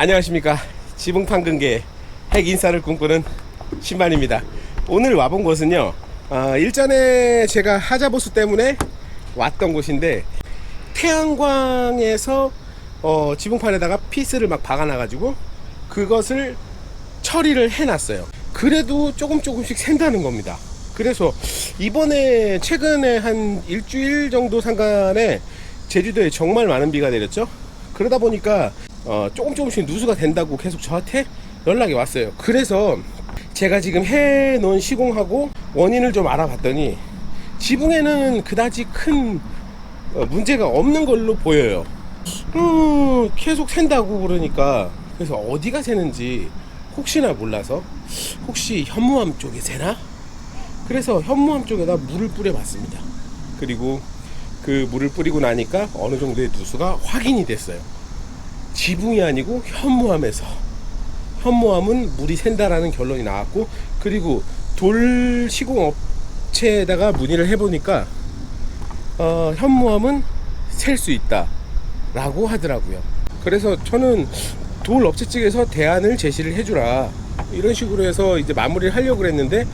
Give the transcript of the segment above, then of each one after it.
안녕하십니까. 지붕판근계 핵인싸를 꿈꾸는 신만입니다. 오늘 와본 곳은요 어, 일전에 제가 하자보수 때문에 왔던 곳인데 태양광에서 어, 지붕판에다가 피스를 막 박아놔 가지고 그것을 처리를 해놨어요. 그래도 조금 조금씩 샌다는 겁니다. 그래서 이번에 최근에 한 일주일 정도 상간에 제주도에 정말 많은 비가 내렸죠? 그러다 보니까 어, 조금 조금씩 누수가 된다고 계속 저한테 연락이 왔어요. 그래서 제가 지금 해 놓은 시공하고 원인을 좀 알아봤더니 지붕에는 그다지 큰 어, 문제가 없는 걸로 보여요. 음, 계속 샌다고 그러니까 그래서 어디가 새는지 혹시나 몰라서 혹시 현무암 쪽에 새나? 그래서 현무암 쪽에다 물을 뿌려봤습니다. 그리고 그 물을 뿌리고 나니까 어느 정도의 누수가 확인이 됐어요. 지붕이 아니고 현무암에서 현무암은 물이 샌다라는 결론이 나왔고 그리고 돌 시공 업체에다가 문의를 해보니까 어, 현무암은 셀 수 있다라고 하더라고요. 그래서 저는 돌 업체 측에서 대안을 제시를 해주라 이런 식으로 해서 이제 마무리를 하려고 그랬는데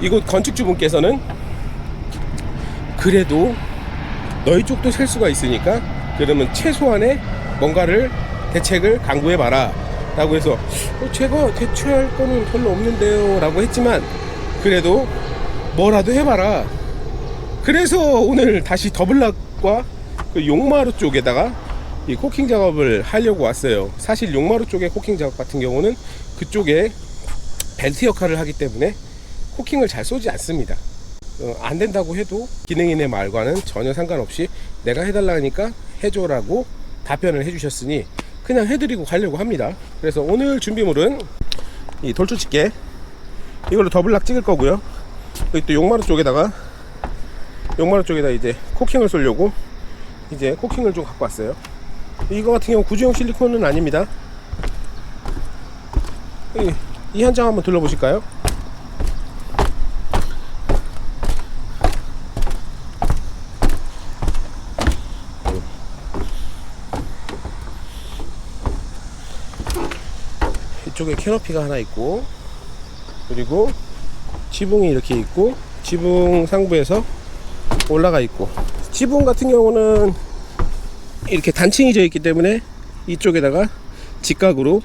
이곳 건축주분께서는 그래도 너희 쪽도 셀 수가 있으니까 그러면 최소한의 뭔가를 대책을 강구해 봐라. 라고 해서 어, 제가 대처할 거는 별로 없는데요. 라고 했지만 그래도 뭐라도 해봐라. 그래서 오늘 다시 더블락과 그 용마루 쪽에다가 이 코킹 작업을 하려고 왔어요. 사실 용마루 쪽의 코킹 작업 같은 경우는 그쪽에 벨트 역할을 하기 때문에 코킹을 잘 쏘지 않습니다. 어, 안 된다고 해도 기능인의 말과는 전혀 상관없이 내가 해달라니까 해줘라고 답변을 해주셨으니 그냥 해드리고 가려고 합니다. 그래서 오늘 준비물은 이 돌출 집게 이걸로 더블락 찍을 거고요. 여기 또 용마루 쪽에다가 용마루 쪽에다 이제 코킹을 쏠려고 이제 코킹을 좀 갖고 왔어요. 이거 같은 경우 구조용 실리콘은 아닙니다. 이 현장 한번 둘러보실까요? 캐노피가 하나 있고 그리고 지붕이 이렇게 있고 지붕 상부에서 올라가 있고. 지붕 같은 경우는 이렇게 단층이 져 있기 때문에 이쪽에다가 직각으로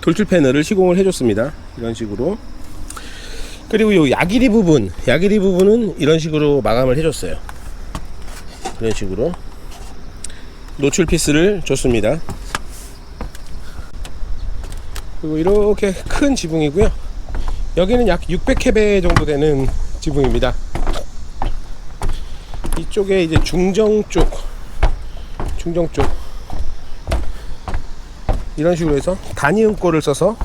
돌출 패널을 시공을 해줬습니다. 이런 식으로. 그리고 요 야기리 부분 야기리 부분은 이런 식으로 마감을 해줬어요. 이런 식으로 노출 피스를 줬습니다 그리고 이렇게 큰 지붕이고요. 여기는 약 600캐베 정도 되는 지붕입니다. 이쪽에 이제 중정 쪽, 중정 쪽 이런 식으로 해서 단위음꼴을 써서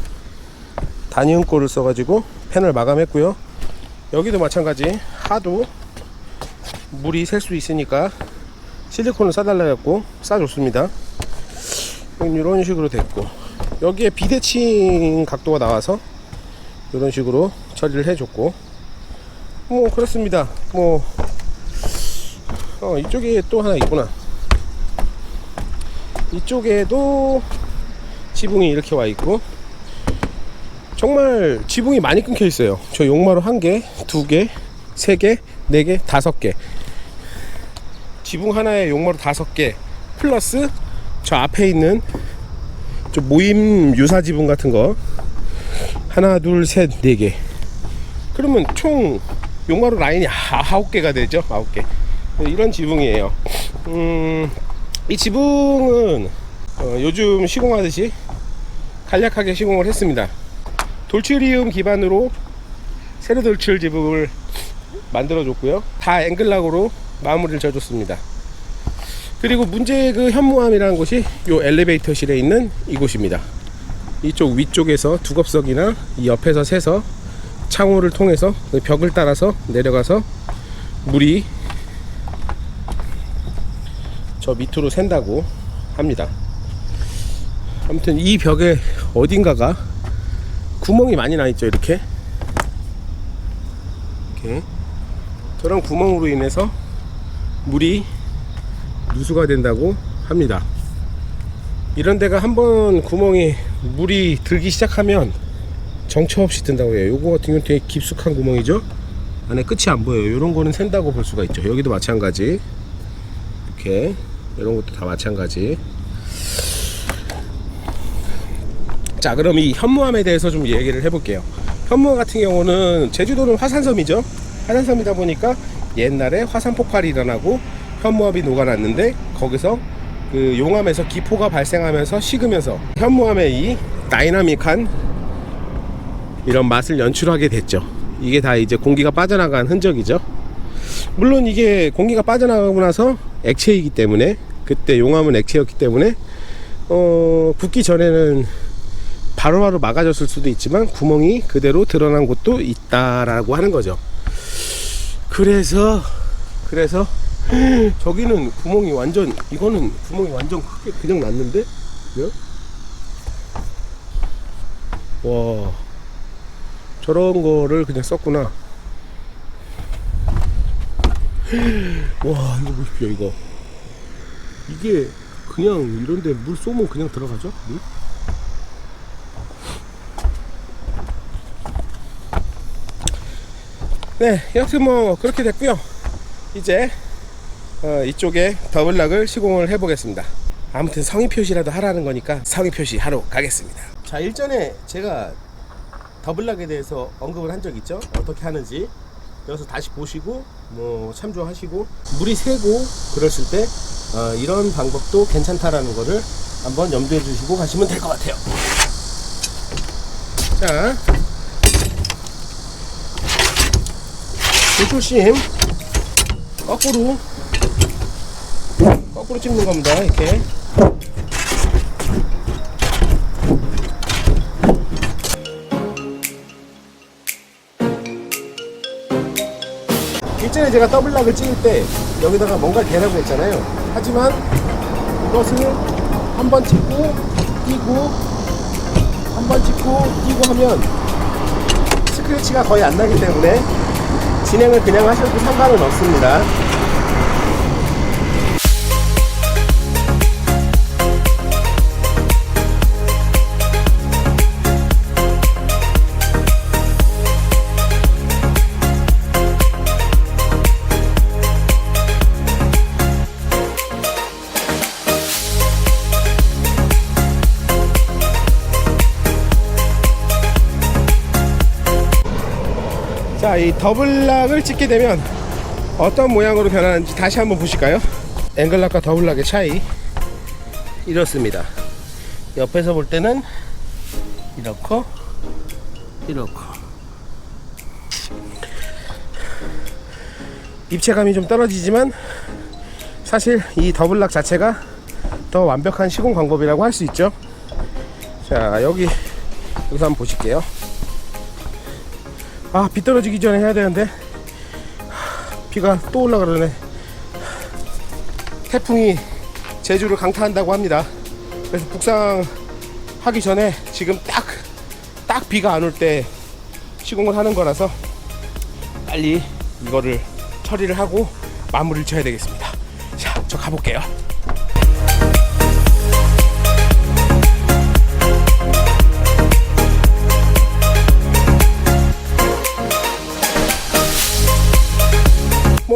단위음꼴을 써가지고 펜을 마감했고요. 여기도 마찬가지 하도 물이 셀 수 있으니까 실리콘을 싸달라 했고 싸줬습니다. 이런 식으로 됐고 여기에 비대칭 각도가 나와서 이런 식으로 처리를 해줬고 뭐 그렇습니다. 뭐 어, 이쪽에 또 하나 있구나. 이쪽에도 지붕이 이렇게 와 있고 정말 지붕이 많이 끊겨 있어요. 저 용마루 한 개, 두 개, 세 개, 네 개, 다섯 개. 지붕 하나에 용마루 다섯 개 플러스 저 앞에 있는 좀 모임 유사 지붕 같은 거. 하나 둘 셋 네 개. 그러면 총 용마루 라인이 아홉 개가 되죠? 아홉 개. 이런 지붕이에요. 음, 이 지붕은 어, 요즘 시공하듯이 간략하게 시공을 했습니다. 돌출이음 기반으로 세로 돌출 지붕을 만들어 줬고요. 다 앵글락으로 마무리를 져줬습니다 그리고 문제의 그 현무암이라는 곳이 요 엘리베이터실에 있는 이곳입니다. 이쪽 위쪽에서 두겁석이나 이 옆에서 새서 창호를 통해서 그 벽을 따라서 내려가서 물이 저 밑으로 샌다고 합니다. 아무튼 이 벽에 어딘가가 구멍이 많이 나 있죠 이렇게 이렇게 저런 구멍으로 인해서 물이 누수가 된다고 합니다. 이런 데가 한번 구멍이 물이 들기 시작하면 정처 없이 뜬다고 해요. 요거 같은 경우는 되게 깊숙한 구멍이죠. 안에 끝이 안 보여요. 이런 거는 샌다고 볼 수가 있죠. 여기도 마찬가지. 이렇게 이런 것도 다 마찬가지. 자, 그럼 이 현무암에 대해서 좀 얘기를 해볼게요. 현무암 같은 경우는 제주도는 화산섬이죠. 화산섬이다 보니까 옛날에 화산 폭발이 일어나고 현무암이 녹아났는데 거기서 그 용암에서 기포가 발생하면서 식으면서 현무암의 이 다이나믹한 이런 맛을 연출하게 됐죠. 이게 다 이제 공기가 빠져나간 흔적이죠. 물론 이게 공기가 빠져나가고 나서 액체이기 때문에 그때 용암은 액체였기 때문에 어, 붓기 전에는 바로바로 막아졌을 수도 있지만 구멍이 그대로 드러난 곳도 있다라고 하는 거죠. 그래서 그래서 저기는 구멍이 완전 이거는 구멍이 완전 크게 그냥 났는데? 그죠? 와. 저런 거를 그냥 썼구나. 와 이거 보십시오 이거. 이게 그냥 이런데 물 쏘면 그냥 들어가죠? 물? 네 여튼 뭐 그렇게 됐고요. 이제 어, 이쪽에 더블락을 시공을 해 보겠습니다. 아무튼 성의 표시라도 하라는 거니까 성의 표시 하러 가겠습니다. 자 일전에 제가 더블락에 대해서 언급을 한 적 있죠? 어떻게 하는지. 여기서 다시 보시고 뭐 참조하시고 물이 새고 그랬을 때 어, 이런 방법도 괜찮다라는 거를 한번 염두에 주시고 가시면 될 것 같아요. 자. 조심 거꾸로 거꾸로 찍는 겁니다 이렇게. 일전에 제가 더블락을 찍을 때 여기다가 뭔가 대라고 했잖아요. 하지만 이것을 한 번 찍고 끼고 한 번 찍고 끼고 하면 스크래치가 거의 안 나기 때문에 진행을 그냥 하셔도 상관은 없습니다 자, 이 더블락을 찍게 되면 어떤 모양으로 변하는지 다시 한번 보실까요? 앵글락과 더블락의 차이 이렇습니다. 옆에서 볼 때는 이렇고 이렇고 입체감이 좀 떨어지지만 사실 이 더블락 자체가 더 완벽한 시공 방법이라고 할 수 있죠. 자, 여기 여기서 한번 보실게요. 아, 비 떨어지기 전에 해야 되는데 하, 비가 또 올라가려네. 태풍이 제주를 강타한다고 합니다. 그래서 북상 하기 전에 지금 딱, 딱 비가 안 올 때 시공을 하는 거라서 빨리 이거를 처리를 하고 마무리를 쳐야 되겠습니다. 자, 저 가볼게요.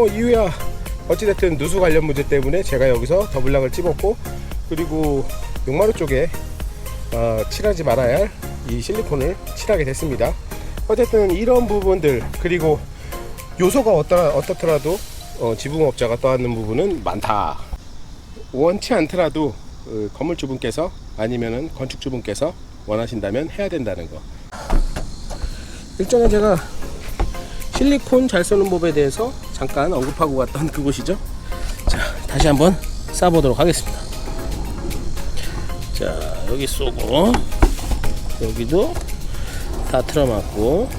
뭐 이유야. 어찌됐든 누수 관련 문제 때문에 제가 여기서 더블락을 찍었고 그리고 용마루 쪽에 어, 칠하지 말아야 할 이 실리콘을 칠하게 됐습니다. 어쨌든 이런 부분들 그리고 요소가 어떠, 어떻더라도 어, 지붕업자가 떠안는 부분은 많다. 원치 않더라도 그 건물주분께서 아니면은 건축주분께서 원하신다면 해야 된다는 거. 일전에 제가 실리콘 잘 쓰는 법에 대해서 잠깐 언급하고 갔던 그곳이죠. 자, 다시 한번 쏴보도록 하겠습니다. 자, 여기 쏘고, 여기도 다 틀어맞고,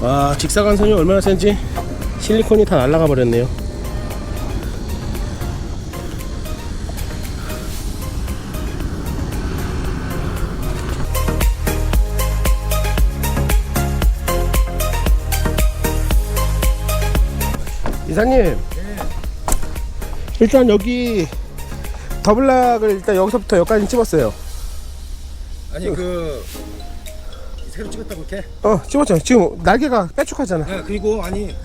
와, 직사광선이 얼마나 센지 실리콘이 다 날아가 버렸네요. 이사님. 일단 여기 더블락을 일단 여기서부터 여기까지 찍었어요. 아니 그 새로 찍었다고 이렇게? 어 찍었죠. 지금 날개가 빼쭉하잖아. 네 그리고 아니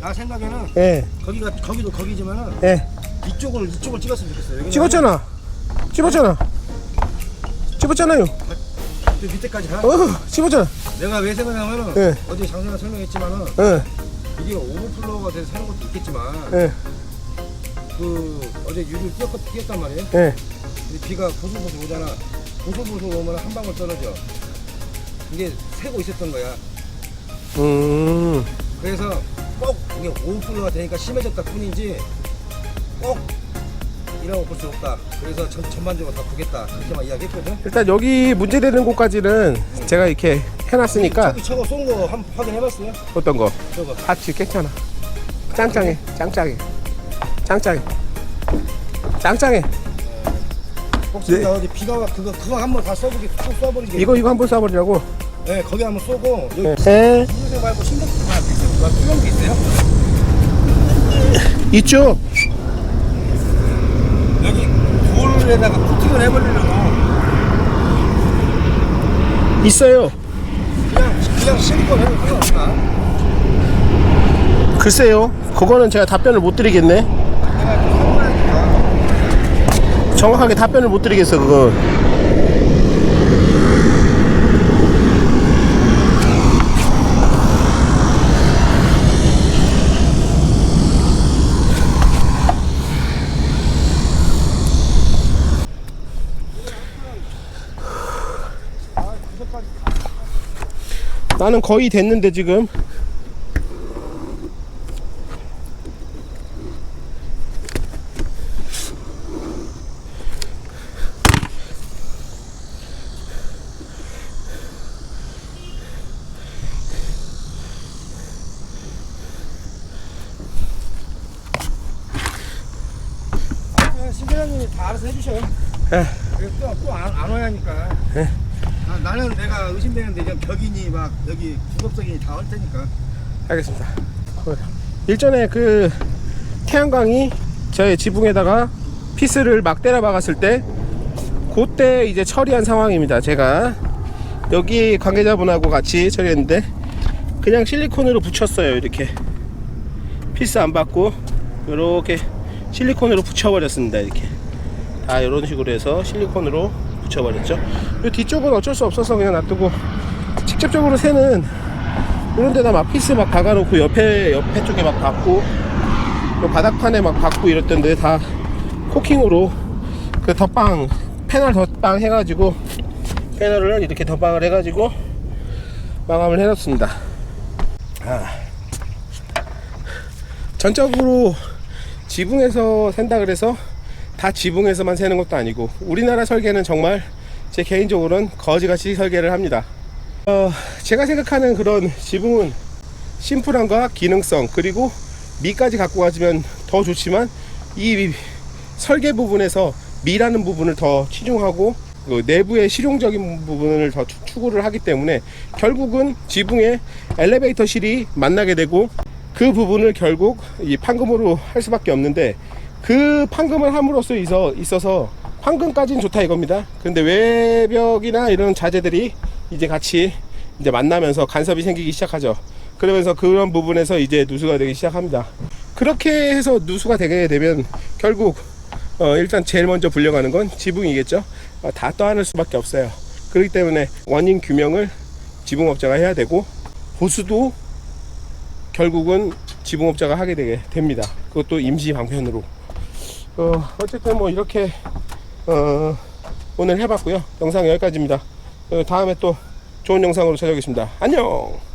나 생각에는 예. 거기가 거기도 거기지만은 예. 이쪽을 이쪽을 찍었으면 좋겠어요. 찍었잖아. 찍었잖아. 찍었잖아요. 그 밑에까지 가. 어 찍었잖아. 내가 왜 생각하면은 네. 어제 장소가 설명했지만은 예 이게 오버플로우가 돼서 사는 것도 있겠지만 예, 그 어제 유리를 띄었, 띄었단 말이에요. 예. 근데 비가 보슬보슬 오잖아. 보슬보슬 오면 한 방울 떨어져. 이게 새고 있었던 거야. 음 그래서 꼭 이게 오버플로우가 되니까 심해졌다 뿐이지 꼭 이라고 볼 수 없다. 그래서 전, 전반적으로 다 보겠다. 그렇게만 이야기했거든. 일단 여기 문제되는 곳까지는 제가 이렇게 해놨으니까 저기 저거 쏜 거 한번 확인해봤어요? 어떤 거? 저거. 같이 괜찮아 짱짱해 짱짱해. 짱짱해. 짱짱해. 혹시 나 어디 비가 와 그거 그거 한번 다 써보기 쭉 써버리게. 이거 이거 한번 쏴버리라고. 네 거기 한번 쏘고 여기 예 인생 말고 신경 투명도 있어요? 있죠? 여기 돌에다가 코팅을 해버리려고. 있어요 그냥 그냥 실리콘 해도 상관없다. 글쎄요. 그거는 제가 답변을 못 드리겠네. 내가 좀 사고나니까. 정확하게 답변을 못 드리겠어 그거 나는 거의 됐는데 지금 그냥 신대장님이 다 알아서 해주셔요. 예. 또 또 안 안 와야 하니까. 예. 아, 나는 내가 의심되는데 그냥 벽이니 막 여기 구급석이니 다 할 테니까. 알겠습니다. 일전에 그 태양광이 저의 지붕에다가 피스를 막 때려 박았을 때 그때 이제 처리한 상황입니다. 제가 여기 관계자분하고 같이 처리했는데 그냥 실리콘으로 붙였어요. 이렇게 피스 안 받고 이렇게 실리콘으로 붙여버렸습니다. 이렇게 다 이런 식으로 해서 실리콘으로 붙여버렸죠. 이 뒤쪽은 어쩔 수 없어서 그냥 놔두고 직접적으로 새는 이런 데다 막 피스 막 박아놓고 옆에 옆에 쪽에 막 박고 요 바닥판에 막 박고 이랬던데 다 코킹으로 그 덧방 패널 덧방 해가지고 패널을 이렇게 덧방을 해가지고 마감을 해놨습니다. 아. 전적으로 지붕에서 샌다 그래서 다 지붕에서만 새는 것도 아니고 우리나라 설계는 정말 제 개인적으로는 거지같이 설계를 합니다. 어, 제가 생각하는 그런 지붕은 심플함과 기능성 그리고 미까지 갖고 가지면 더 좋지만 이 설계 부분에서 미라는 부분을 더 치중하고 그 내부의 실용적인 부분을 더 추- 추구를 하기 때문에 결국은 지붕에 엘리베이터 실이 만나게 되고 그 부분을 결국 이 판금으로 할 수밖에 없는데 그 판금을 함으로써 있어, 있어서 판금까지는 좋다 이겁니다. 근데 외벽이나 이런 자재들이 이제 같이 이제 만나면서 간섭이 생기기 시작하죠. 그러면서 그런 부분에서 이제 누수가 되기 시작합니다. 그렇게 해서 누수가 되게 되면 결국 어, 일단 제일 먼저 불려가는 건 지붕이겠죠. 어, 다 떠안을 수밖에 없어요. 그렇기 때문에 원인 규명을 지붕업자가 해야 되고 보수도 결국은 지붕업자가 하게 되게 됩니다. 그것도 임시 방편으로. 어, 어쨌든 뭐 이렇게 어, 오늘 해봤고요. 영상 여기까지입니다. 어, 다음에 또 좋은 영상으로 찾아오겠습니다. 안녕!